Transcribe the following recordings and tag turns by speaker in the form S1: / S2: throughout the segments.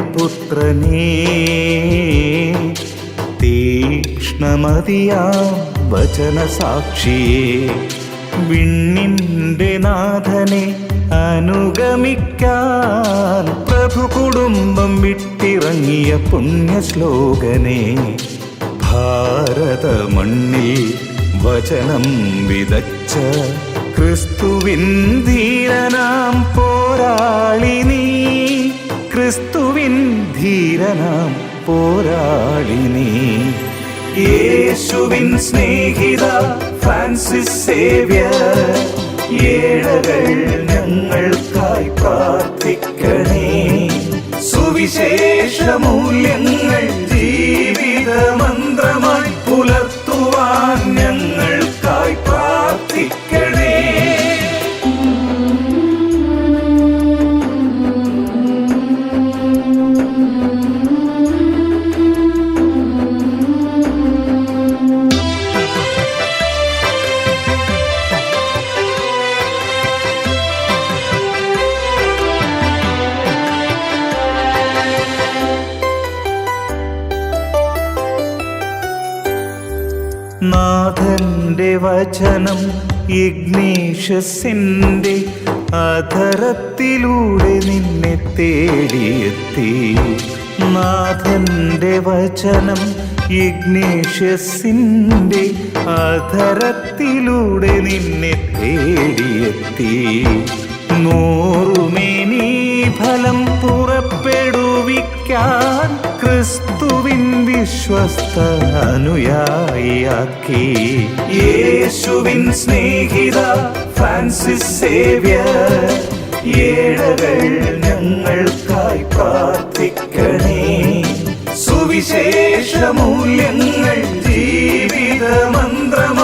S1: പുണ്യപുത്രനേ തീക്ഷ്ണമതിയാം വചനസാക്ഷിയെ വിണ്ണിന്റെ നാഥനെ അനുഗമിക്കാൻ പ്രഭു കുടുംബം വിട്ടിറങ്ങിയ പുണ്യശ്ലോകനെ ഭാരത മണ്ണിൽ വചനം വിതച്ച ക്രിസ്തുവിൻ ധീരനാം പോരാളി ധീരനാം പോരാളി നീ. യേശുവിൻ സ്നേഹിത ഫ്രാൻസിസ് സേവ്യർ ഏഴകൾ ഞങ്ങൾക്കായി പ്രാർത്ഥിക്കണേ. സുവിശേഷ മൂല്യങ്ങൾ ജീവിത നാഥന്റെ വചനം യജ്ഞേഷസിന്റെ അധരത്തിലൂടെ നിന്നെ തേടിയെത്തി. നാഥന്റെ വചനം യജ്ഞേഷസിന്റെ അധരത്തിലൂടെ നിന്നെ തേടിയെത്തി. നൂറുമേനി ഫലം പുറപ്പെടുവിക്കാൻ ക്രിസ്തുവിൻ വിശ്വസ്ത അനുയായിയാക്കി. യേശുവിൻ സ്നേഹിത ഫ്രാൻസിസ് സേവ്യർ ഏഴകൾ ഞങ്ങൾക്കായി പ്രാർത്ഥിക്കണേ. സുവിശേഷ മൂല്യങ്ങൾ ജീവിത മന്ത്രമായി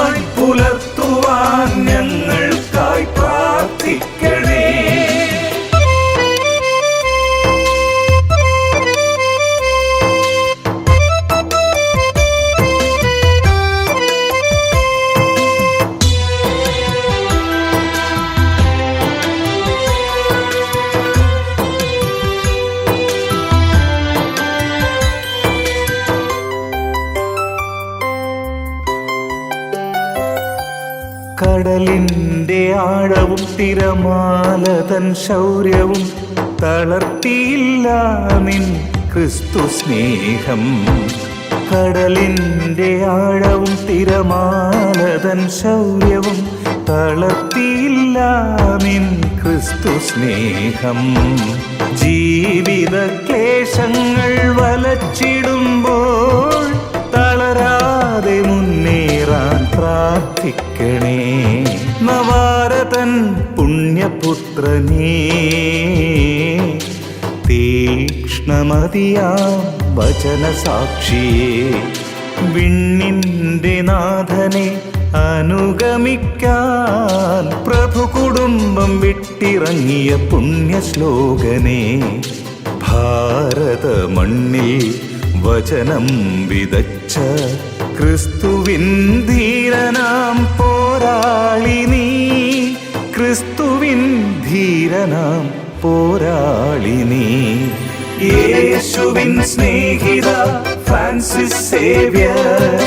S1: കടലിന്റെ ആഴവും തിരമാലതൻ ശൗര്യവും തളർത്തിയില്ല നിൻ ക്രിസ്തു സ്നേഹം. കടലിന്റെ ആഴവും തിരമാലതൻ ശൗര്യവും തളർത്തിയില്ല നിൻ ക്രിസ്തു സ്നേഹം. ജീവിത ക്ലേശങ്ങൾ വലച്ചിടുമ്പോൾ പുണ്യപുത്രനേ തീക്ഷ്ണമതിയാം വചനസാക്ഷിയെ വിണ്ണിന്റെ നാഥനെ അനുഗമിക്കാൻ പ്രഭു കുടുംബം വിട്ടിറങ്ങിയ പുണ്യശ്ലോകനെ ഭാരത മണ്ണിൽ വചനം വിതച്ച ക്രിസ്തുവിൻ ധീരനാം പോരാളി നീ ക്രിസ്തുവിൻ ധീരനാം പോരാളി നീ. യേശുവിൻ സ്നേഹിത ഫ്രാൻസിസ് സേവ്യർ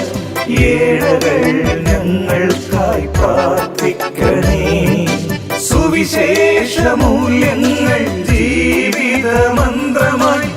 S1: ഏഴകൾ ഞങ്ങൾക്കായി പ്രാർത്ഥിക്കണേ. സുവിശേഷ മൂല്യങ്ങൾ ജീവിത മന്ത്രമായി